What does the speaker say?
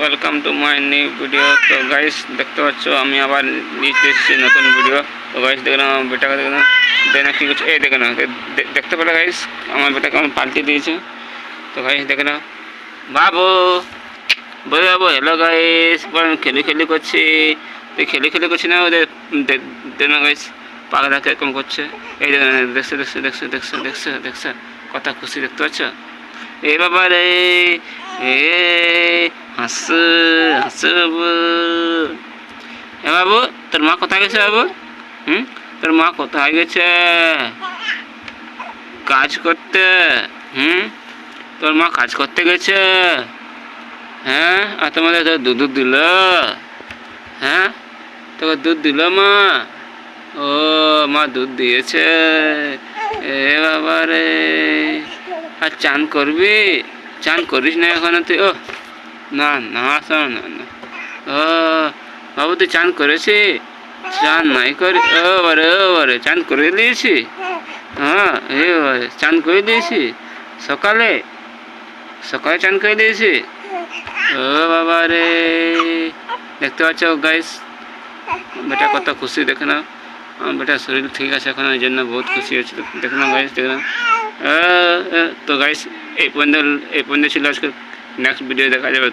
Welcome to my new video তো guys দেখতে পাচ্ছ, আমি আবার নিচে এসেছি, নতুন ভিডিও তো গাইস দেখলাম আমার বেটাকে দেখলাম দেনা কী করছে। এই দেখে না দেখতে পেলে গাইস আমার বেটাকে আমি পাল্টে দিয়েছে। তো গাইস দেখে না বাবু! বলে বাবু হ্যালো গাইস আমি খেলি খেলি করছি। তুই খেলি খেলি করছি না ওদের? দেনা গাইস পাগলা কীরকম করছে। এই দেখে দেখছে দেখছে দেখছে দেখছে দেখছে দেখছে। কত খুশি, দেখতে পাচ্ছ? এ বাবা রে! এ, হাস হাস বাবু। এ বাবু, তোর মা কোথায় গেছে বাবু? হুম? তোর মা কোথায় গেছে? কাজ করতে? হুম? তোর মা কাজ করতে গেছে? হ্যাঁ? আর তোমাদের তো দুধ দিল? হ্যাঁ? তোকে দুধ দিল মা? ও, মা দুধ দিয়েছে। এ বাবা রে। আর চান করবি? চান করিস না এখনও তুই? ও না না না না। ও বাবু তুই চান করেছি? চান নাই করি ও বারে ও বারে, চান করে দিয়েছি। হ্যাঁ এ চান করে দিয়েছি। সকালে? সকালে চান করে দিয়েছি। ও বাবা রে, দেখতে পাচ্ছ গাইস বেটা কত খুশি, দেখে না বেটার শরীর ঠিক আছে এখন ওই জন্য বহুত খুশি হচ্ছে দেখে না গাইস দেখে আহ, আহ, তো গাইস এই পর্যন্ত এই পর্যন্ত ছিল আজকে নেক্সট ভিডিও দেখা যাবে